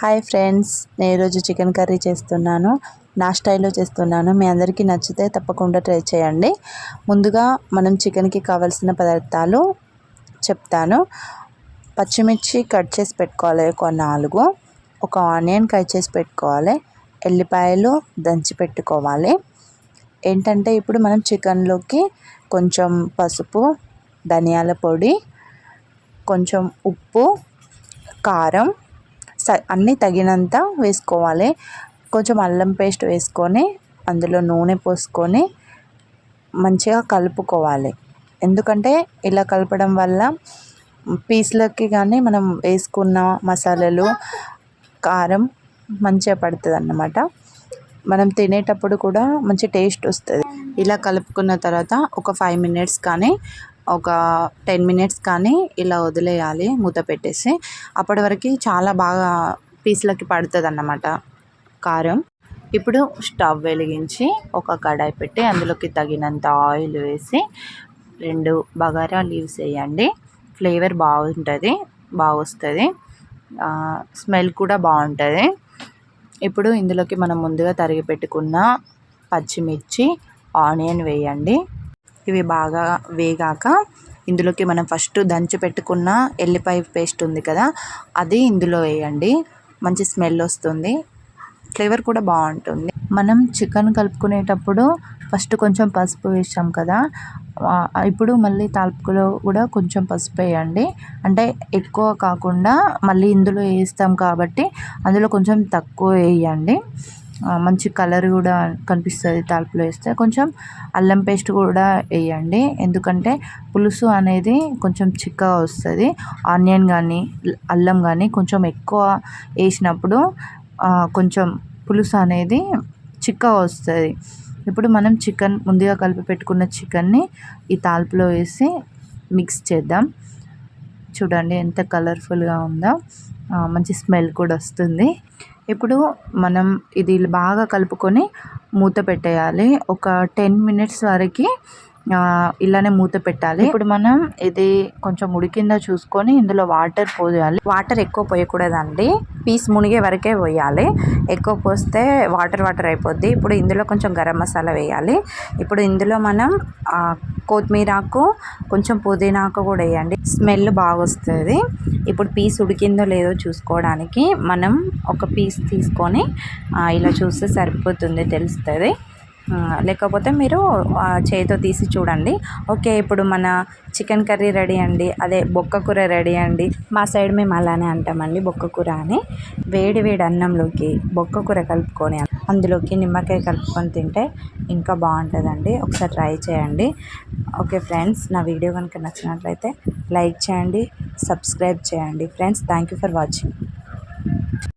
Hi friends నేను ఈరోజు chicken curry చేస్తున్నాను. నా స్టైల్లో చేస్తున్నాను. మీ అందరికీ నచ్చితే తప్పకుండా ట్రై చేయండి. ముందుగా మనం చికెన్కి కావాల్సిన పదార్థాలు చెప్తాను. పచ్చిమిర్చి కట్ చేసి పెట్టుకోవాలి ఒక నాలుగు. ఒక ఆనియన్ కట్ చేసి పెట్టుకోవాలి. ఎల్లిపాయలు దంచి పెట్టుకోవాలి. ఏంటంటే ఇప్పుడు మనం చికెన్లోకి కొంచెం పసుపు ధనియాల పొడి కొంచెం ఉప్పు కారం అన్నీ తగినంత వేసుకోవాలి. కొంచెం అల్లం పేస్ట్ వేసుకొని అందులో నూనె పోసుకొని మంచిగా కలుపుకోవాలి. ఎందుకంటే ఇలా కలపడం వల్ల పీస్లకి కానీ మనం వేసుకున్న మసాలాలు కారం మంచిగా పడుతుంది అన్నమాట మనం తినేటప్పుడు కూడా మంచి టేస్ట్ వస్తుంది. ఇలా కలుపుకున్న తర్వాత ఒక ఫైవ్ మినిట్స్ కానీ ఒక టెన్ మినిట్స్ కానీ ఇలా వదిలేయాలి మూత పెట్టేసి. అప్పటి వరకు చాలా బాగా పీస్లకి పడుతుంది అన్నమాట కారం. ఇప్పుడు స్టవ్ వెలిగించి ఒక కడాయి పెట్టి అందులోకి తగినంత ఆయిల్ వేసి రెండు బగారా లీవ్స్ వేయండి. ఫ్లేవర్ బాగుంటుంది బాగా వస్తుంది స్మెల్ కూడా బాగుంటుంది. ఇప్పుడు ఇందులోకి మనం ముందుగా తరిగి పెట్టుకున్న పచ్చిమిర్చి ఆనియన్ వేయండి. ఇవి బాగా వేగాక ఇందులోకి మనం ఫస్ట్ దంచి పెట్టుకున్న ఎల్లిపాయ పేస్ట్ ఉంది కదా అది ఇందులో వేయండి. మంచి స్మెల్ వస్తుంది. ఫ్లేవర్ కూడా బాగుంటుంది. మనం చికెన్ కలుపుకునేటప్పుడు ఫస్ట్ కొంచెం పసుపు వేసాం కదా ఇప్పుడు మళ్ళీ తాల్పులో కూడా కొంచెం పసుపు వేయండి. అంటే ఎక్కువ కాకుండా మళ్ళీ ఇందులో వేస్తాం కాబట్టి అందులో కొంచెం తక్కువ వేయండి. మంచి కలర్ కూడా కనిపిస్తుంది తాలింపులో వేస్తే. కొంచెం అల్లం పేస్ట్ కూడా వేయండి. ఎందుకంటే పులుసు అనేది కొంచెం చిక్కగా వస్తుంది. ఆనియన్ కానీ అల్లం కానీ కొంచెం ఎక్కువ వేసినప్పుడు కొంచెం పులుసు అనేది చిక్కగా వస్తుంది. ఇప్పుడు మనం చికెన్ ముందుగా కలిపి పెట్టుకున్న చికెన్ని ఈ తాల్పులో వేసి మిక్స్ చేద్దాం. చూడండి ఎంత కలర్ఫుల్గా ఉందో. మంచి స్మెల్ కూడా వస్తుంది. ఇప్పుడు మనం ఇది బాగా కలుపుకొని మూత పెట్టేయాలి. ఒక టెన్ మినిట్స్ వరకు ఇలానే మూత పెట్టాలి. ఇప్పుడు మనం ఇది కొంచెం ఉడికిందో చూసుకొని ఇందులో వాటర్ పోయాలి. వాటర్ ఎక్కువ పోయకూడదండి. పీస్ మునిగే వరకే పోయాలి. ఎక్కువ పోస్తే వాటర్ వాటర్ అయిపోద్ది. ఇప్పుడు ఇందులో కొంచెం గరం మసాలా వేయాలి. ఇప్పుడు ఇందులో మనం కొత్తిమీరాకు కొంచెం పుదీనాకు కూడా వేయండి. స్మెల్ బాగా వస్తుంది ఇప్పుడు పీస్ ఉడికిందో లేదో చూసుకోవడానికి మనం ఒక పీస్ తీసుకొని ఇలా చూస్తే సరిపోతుంది తెలుస్తుంది. లేకపోతే మీరు చేతితో తీసి చూడండి. ఓకే ఇప్పుడు మన చికెన్ కర్రీ రెడీ అండి. అదే బొక్క కూర రెడీ అండి. మా సైడ్ మేము అలానే అంటామండి బొక్క కూర అని. వేడి వేడి అన్నంలోకి బొక్క కూర కలుపుకొని అందులోకి నిమ్మకాయ కలుపుకొని తింటే ఇంకా బాగుంటుందండి. ఒకసారి ట్రై చేయండి. ఓకే ఫ్రెండ్స్ నా వీడియో కనుక నచ్చినట్లయితే లైక్ చేయండి సబ్స్క్రైబ్ చేయండి. Friends thank you for watching.